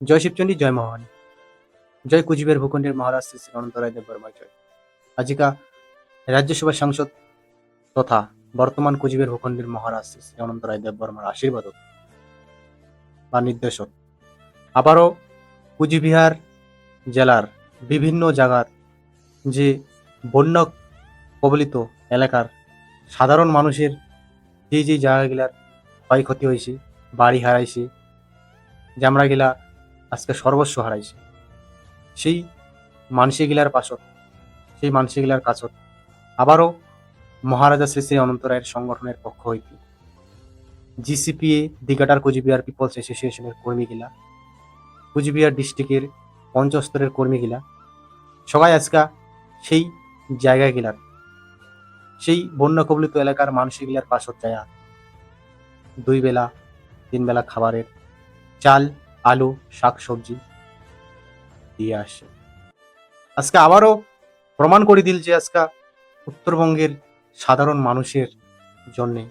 জয় শিবচণ্ডী জয় মহাবাণী জয় কুচবিহার ভূখণ্ডের মহারাজ শ্রী শ্রী অনন্ত রায় দেববর্মা জয় আজিকা রাজ্যসভা সাংসদ তথা বর্তমান কুচবিহার ভূখণ্ডের মহারাজ শ্রী শ্রী অনন্ত রায় দেববর্মার আশীর্বাদ বা নির্দেশক। আবারও কুচবিহার জেলার বিভিন্ন জায়গার যে বন্য কবলিত এলাকার সাধারণ মানুষের যে যে জায়গাগুলার ক্ষয়ক্ষতি হয়েছে, বাড়ি হারাইছে জামরাগিলা আজকে সর্বস্ব হারাইছে। সেই মানসিগিলার পাশত সেই মানসিগিলার কাছত আবারও মহারাজা শ্রী শ্রী অনন্ত রায়ের সংগঠনের পক্ষ হইতে জিসিপিএ দিঘাটার কুচবিহার পিপলস অ্যাসোসিয়েশনের কর্মীগিলা, কুচবিহার ডিস্ট্রিক্টের পঞ্চস্তরের কর্মীগিলা, সবাই আজকা সেই জায়গাগুলার, সেই বন্যা কবলিত এলাকার মানুষগুলার পাশত যায়া দুই বেলা, তিন বেলা খাবারের চাল আলু শাক সবজি দিয়ে আসে। আজকে আবারও প্রমাণ করে দিল যে আজকে উত্তরবঙ্গের সাধারণ মানুষের জন্যে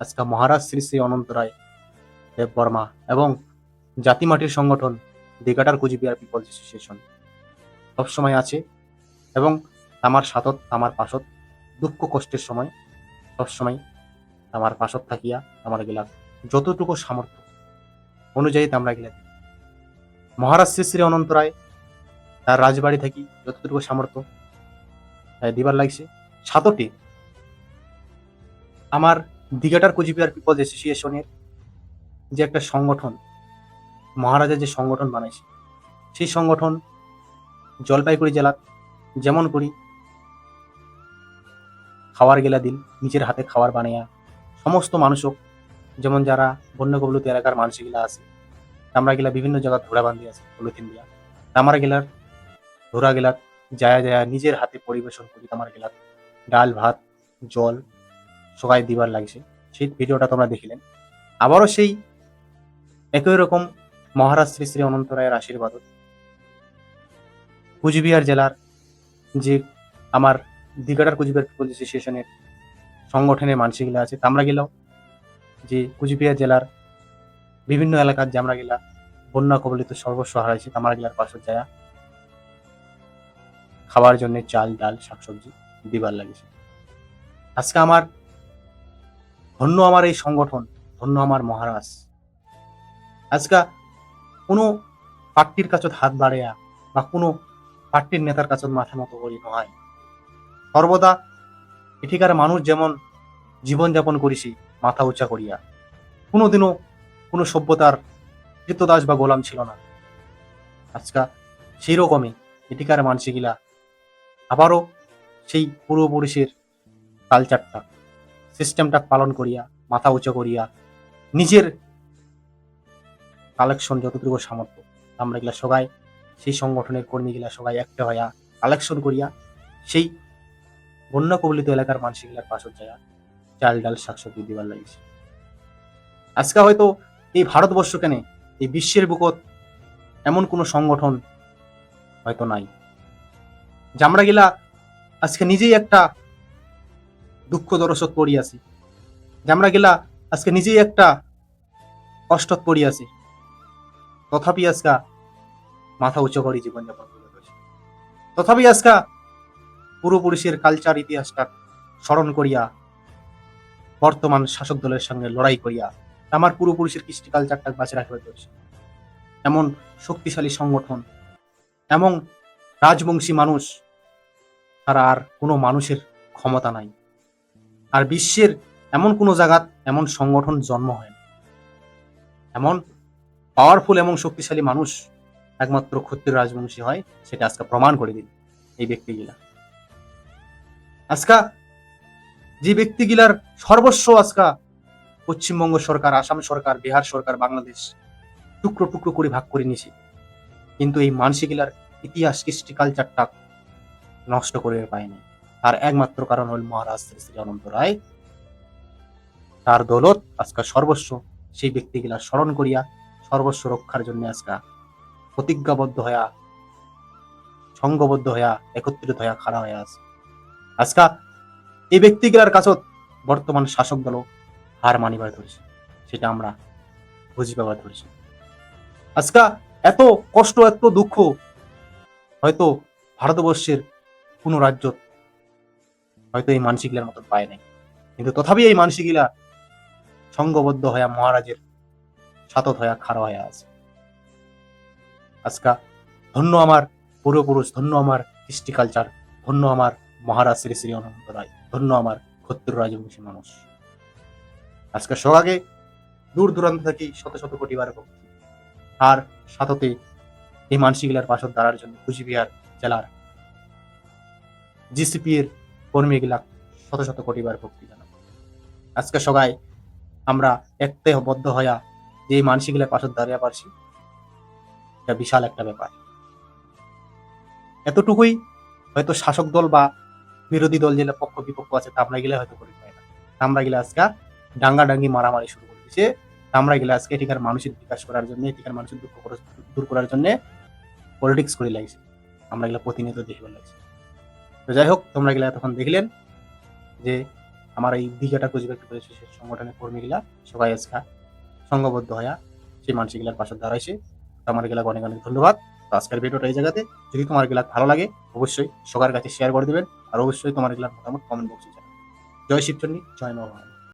আজকে মহারাজ শ্রী শ্রী অনন্ত রায়, দেব বর্মা এবং জাতিমাটির সংগঠন দিঘাটার কুচবিহার পিপলস অ্যাসোসিয়েশন সবসময় আছে এবং আমার সাথত আমার পাশত, দুঃখ কষ্টের সময় সবসময় আমার পাশত থাকিয়া আমার গেলা যতটুকু সামর্থ্য অনুযায়ী আমরা গেলে মহারাজ শ্রী শ্রী অনন্ত রায়, তার রাজবাড়ি থাকি যতটুকু সামর্থ্য দিবার লাগছে। সাতটি আমার দিঘাটার কোচবিহার পিপলস অ্যাসোসিয়েশনের যে একটা সংগঠন, মহারাজা যে সংগঠন বানাইছে, সেই সংগঠন জলপাইগুড়ি জেলার যেমন করি খাওয়ার গেলা দিন, নিজের হাতে খাবার বানাইয়া সমস্ত মানুষও যেমন যারা বন্য কবলিত এলাকার মানুষগুলা আছে আমরা গেলা বিভিন্ন জায়গা ধরা বান্ধি আছে, পলিথিন দিয়া। আমরা গেলার ধরা গেলার যায়া যায়া নিজের হাতে পরিবেশন করি আমার গেলার ডাল, ভাত, জল, সবাই দিবার লাগছে। সেই ভিডিওটা তোমরা দেখিলেন। আবারও সেই একই রকম মহারাজ শ্রী শ্রী অনন্ত রায়ের আশীর্বাদ। কুচবিহার জেলার যে আমার দিঘাটার কুচবিহার পিপল অ্যাসোসিয়েশনের সংগঠনের মানসিকগুলো আছে আমরা গেলাও যে কুচবিহার জেলার বিভিন্ন এলাকার যে আমরা গেলা, বন্যা কবলিত সর্বস্ব হারাইছে আমরা গেলার পাশে যায় খাবার জন্য চাল, ডাল, শাকসবজি দিবার লাগিছে। আজকে আমার ধন্য আমার এই সংগঠন, ধন্য আমার মহারাজ। আজকে কোনো পার্টির কাছত হাত বাড়াইয়া বা কোনো পার্টির নেতার কাছত মাথা মতো করি নয় সর্বদা এঠিকার মানুষ যেমন জীবনযাপন করিছি, মাথা উঁচা করিয়া। কোনোদিনও কোনো সভ্যতার কৃতদাস বা গোলাম ছিল না। আজকা সেই রকমই এটিকার মানসিকগুলা আবারও সেই পূর্বপুরুষের কালচারটা সিস্টেমটা পালন করিয়া, মাথা উঁচু করিয়া, নিজের কালেকশন যতটুকু সামর্থ্য, আমরা গেলা সবাই, সেই সংগঠনের কর্মীগুলা সবাই একটা হইয়া কালেকশন করিয়া, সেই বন্যা কবলিত এলাকার মানুষগুলার পাশত যায় চাল ডাল শাকসবজি দিবার লাগিছে। আজকে হয়তো এই ভারতবর্ষ কেনে এই বিশ্বের বুকত এমন কোনো সংগঠন হয়তো নাই। যে আমরা গেলা আজকে নিজেই একটা দুঃখ দরসত পড়িয়াছি যে আমরা গেলা আজকে নিজেই একটা কষ্টত পড়িয়াছি তথাপি আজকা মাথা উঁচু করি জীবনযাপন করে রয়েছে। তথাপি আজকা পূর্বপুরুষের কালচার ইতিহাসটা স্মরণ করিয়া বর্তমান শাসক দলের সঙ্গে লড়াই করিয়া আমার পূর্বপুরুষের কৃষ্টি কালচারটা বাঁচিয়ে রাখবে রয়েছে এমন শক্তিশালী সংগঠন, এমন রাজবংশী মানুষ তারা আর কোনো মানুষের ক্ষমতা নাই। আর বিশ্বের এমন কোনো জায়গাত এমন সংগঠন জন্ম হয় না। এমন পাওয়ারফুল এবং শক্তিশালী মানুষ একমাত্র ক্ষত্রিয় রাজবংশী হয়, সেটা আজকে প্রমাণ করে দিল এই ব্যক্তিগুলা। আজকা যে ব্যক্তিগুলার সর্বস্ব আজকা পশ্চিমবঙ্গ সরকার, আসাম সরকার, বিহার সরকার, বাংলাদেশ টুকরো টুকরো করে ভাগ করে নিয়েছে। কিন্তু এই মানসিকগুলার ইতিহাস, কৃষ্টি কালচারটা নষ্ট করে পায়নি। তার একমাত্র কারণ হল মহারাজ শ্রী অনন্ত রায়। তার দৌলত আজকা সর্বস্ব, সেই ব্যক্তিগুলা স্মরণ করিয়া সর্বস্ব রক্ষার জন্য আজকা প্রতিজ্ঞাবদ্ধ হইয়া সংঘবদ্ধ হইয়া, একত্রিত হইয়া খাড়া হইয়া আছে। আজকা এই ব্যক্তিগুলার কাছত বর্তমান শাসক দল হার মানিবার ধরেছে সেটা আমরা বুঝি পাবার ধরেছি আজকা এত কষ্ট, এত দুঃখ, হয়তো ভারতবর্ষের কোনো রাজ্য হয়তো এই মানসিকগুলার মতন পায় নাই। কিন্তু তথাপি এই মানসিকগুলা সঙ্গবদ্ধ হইয়া মহারাজের সাতত হইয়া খাড়া হইয়া আছে। আজকা ধন্য আমার পূর্বপুরুষ, ধন্য আমার কৃষ্টি কালচার ধন্য আমার মহারাজ শ্রী শ্রী অনন্ত রায়, ধন্য আমার ক্ষত্র রাজবংশী মানুষ। আজকে সবাগে দূর দূরান্ত থেকে শত শত কোটি বার আর সাথতে এই মানসিকগুলার পাশত দাঁড়ার জন্য কুচবিহার জেলার জিসিপি এর কর্মীগুলা শত শত কোটি বার ভক্তি জানাব আজকে সবাই আমরা একতে বদ্ধ হইয়া যে এই মানসিকগুলার পাশত দাঁড়িয়ে পারছি, এটা বিশাল একটা ব্যাপার। এতটুকুই হয়তো শাসক দল বা বিরোধী দল যেটা পক্ষ বিপক্ষ আছে তামরা গেলে হয়তো করি না তামরা গেলে আজকে ডাঙ্গা ডাঙ্গি মারামারি শুরু করে দিয়েছে। আমরা গেলে আজকে এটিকার মানুষের বিকাশ করার জন্য এটিকার মানুষের দুঃখ দূর করার জন্য পলিটিক্স করে লাগছে আমরা এগুলো প্রতিনিয়ত দেখবার লাগছে তো যাই হোক, তোমরা গেলে তখন দেখলেন যে আমার এই দিঘাটা কুচবিহার প্রদেশের সংগঠনের কর্মীগুলা সবাই আজকে সংঘবদ্ধ হইয়া সেই মানসিকগুলার পাশে দাঁড়াইছে। আমার গেলা অনেক অনেক ধন্যবাদ। আজকের ভিডিওটা এই জায়গাতে। যদি তোমার গেলা ভালো লাগে, অবশ্যই সবার কাছে শেয়ার করে দেবেন। আর অবশ্যই তোমার গেলার মতামত কমেন্ট বক্সে জানাবেন। জয় শিবচন্ডী, জয় মহান